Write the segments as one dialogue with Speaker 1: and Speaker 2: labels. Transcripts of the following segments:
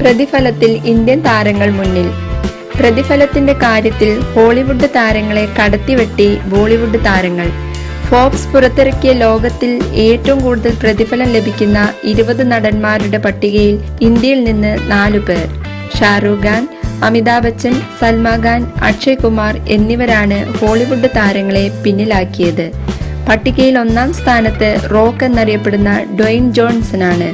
Speaker 1: പ്രതിഫലത്തിൽ Indian താരങ്ങൾ മുന്നിൽ. പ്രതിഫലത്തിന്റെ കാര്യത്തിൽ ഹോളിവുഡ് താരങ്ങളെ കടത്തിവെട്ടി ബോളിവുഡ് താരങ്ങൾ. ഫോക്സ് പുറത്തിറക്കിയ ലോകത്തിൽ ഏറ്റവും കൂടുതൽ പ്രതിഫലം ലഭിക്കുന്ന ഇരുപത് നടന്മാരുടെ പട്ടികയിൽ ഇന്ത്യയിൽ നിന്ന് നാലു പേർ. ഷാറൂഖ് ഖാൻ അമിതാഭ് ബച്ചൻ സൽമാൻ അക്ഷയ് കുമാർ എന്നിവരാണ് ഹോളിവുഡ് താരങ്ങളെ പിന്നിലാക്കിയത്. പട്ടികയിൽ ഒന്നാം സ്ഥാനത്ത് റോക്ക് എന്നറിയപ്പെടുന്ന ഡ്വൈൻ ജോൺസനാണ്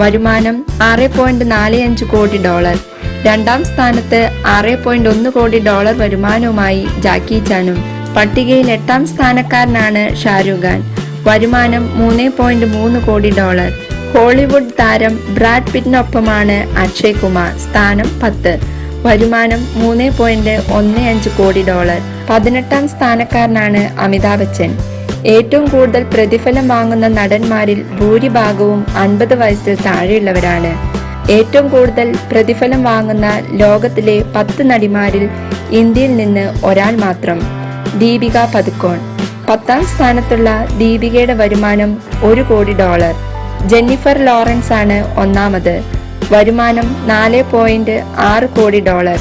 Speaker 1: വരുമാനം ആറ് പോയിന്റ് നാല് അഞ്ച് കോടി ഡോളർ. രണ്ടാം സ്ഥാനത്ത് ആറ് പോയിന്റ് ഒന്ന് കോടി ഡോളർ വരുമാനവുമായി ജാക്കി ചാനും. പട്ടികയിൽ എട്ടാം സ്ഥാനക്കാരനാണ് ഷാരൂഖ് ഖാൻ. വരുമാനം മൂന്ന് പോയിന്റ് മൂന്ന് കോടി ഡോളർ. ഹോളിവുഡ് താരം ബ്രാഡ് പിറ്റിനൊപ്പമാണ് അക്ഷയ് കുമാർ. സ്ഥാനം പത്ത്. വരുമാനം മൂന്ന് പോയിന്റ് ഒന്ന് അഞ്ച് കോടി ഡോളർ. പതിനെട്ടാം സ്ഥാനക്കാരനാണ് അമിതാഭ് ബച്ചൻ. ഏറ്റവും കൂടുതൽ പ്രതിഫലം വാങ്ങുന്ന നടന്മാരിൽ ഭൂരിഭാഗവും അൻപത് വയസ്സിൽ താഴെയുള്ളവരാണ്. ഏറ്റവും കൂടുതൽ പ്രതിഫലം വാങ്ങുന്ന ലോകത്തിലെ പത്ത് നടിമാരിൽ ഇന്ത്യയിൽ നിന്ന് ഒരാൾ മാത്രം. ദീപിക പതുക്കോൺ പത്താം സ്ഥാനത്തുള്ള ദീപികയുടെ വരുമാനം ഒരു കോടി ഡോളർ. ജെന്നിഫർ ലോറൻസ് ആണ് ഒന്നാമത്. വരുമാനം നാല് പോയിന്റ് ആറ് കോടി ഡോളർ.